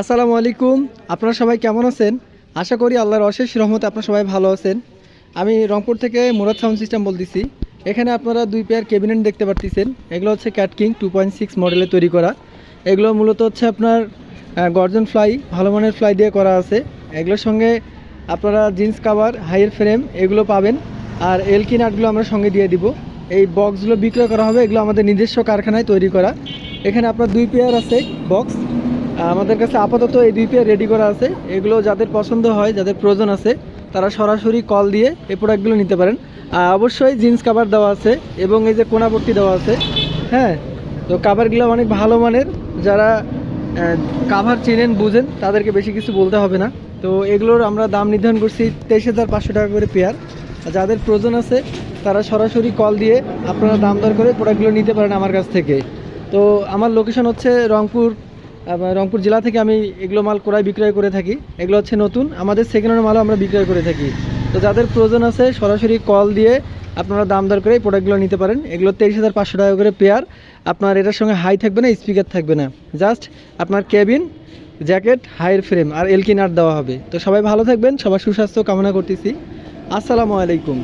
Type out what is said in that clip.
আসসালামু আলাইকুম। আপনারা সবাই কেমন আছেন? আশা করি আল্লাহর অশেষ রহমতে আপনারা সবাই ভালো আছেন। আমি রংপুর থেকে মুরাদ সাউন্ড সিস্টেম বলতেছি। এখানে আপনারা দুই পেয়ার ক্যাবিনেট দেখতে পারতেছেন। এগুলো হচ্ছে ক্যাটকিং টু পয়েন্ট সিক্স মডেলে তৈরি করা। এগুলো মূলত হচ্ছে আপনার গর্জন ফ্লাই ভালো মানের ফ্লাই দিয়ে করা আছে। এগুলোর সঙ্গে আপনারা জিন্স কাভার হাইয়ের ফ্রেম এগুলো পাবেন। আর এলকি নাটগুলো আমরা সঙ্গে দিয়ে দিব। এই বক্সগুলো বিক্রয় করা হবে এগুলো আমাদের নিজস্ব কারখানায় তৈরি করা। এখানে আপনার দুই পেয়ার আছে বক্স আমাদের কাছে আপাতত এই দুই পেয়ার রেডি করা আছে। এগুলো যাদের পছন্দ হয়, যাদের প্রয়োজন আছে, তারা সরাসরি কল দিয়ে এই প্রোডাক্টগুলো নিতে পারেন। অবশ্যই জিন্স কাভার দেওয়া আছে এবং এই যে কোনাপট্টি দেওয়া আছে হ্যাঁ? তো কাভারগুলো অনেক ভালো মানের। যারা কাভার চেনেন, বুঝেন, তাদেরকে বেশি কিছু বলতে হবে না। তো এগুলোর আমরা দাম নির্ধারণ করছি তেইশ হাজার পাঁচশো টাকা করে পেয়ার যাদের প্রয়োজন আছে, তারা সরাসরি কল দিয়ে আপনারা দাম দর করে প্রোডাক্টগুলো নিতে পারেন আমার কাছ থেকে। তো আমার লোকেশন হচ্ছে রংপুর রংপুর জেলা থেকে আমি এগুলো মাল ক্রয় বিক্রয় করে থাকি। এগুলো হচ্ছে নতুন। আমাদের সেকেন্ড হ্যান্ড মালও আমরা বিক্রয় করে থাকি। তো যাদের প্রয়োজন আছে, সরাসরি কল দিয়ে আপনারা দাম দর করে এই প্রোডাক্টগুলো নিতে পারেন। এগুলো তেইশ হাজার পাঁচশো টাকা করে পেয়ার আপনার এটার সঙ্গে হাই থাকবে না স্পিকার থাকবে না। জাস্ট আপনার কেবিন জ্যাকেট হাইয়ের ফ্রেম আর এলকি নাট দেওয়া হবে। তো সবাই ভালো থাকবেন, সবার সুস্বাস্থ্য কামনা করতেছি। আসসালামু আলাইকুম।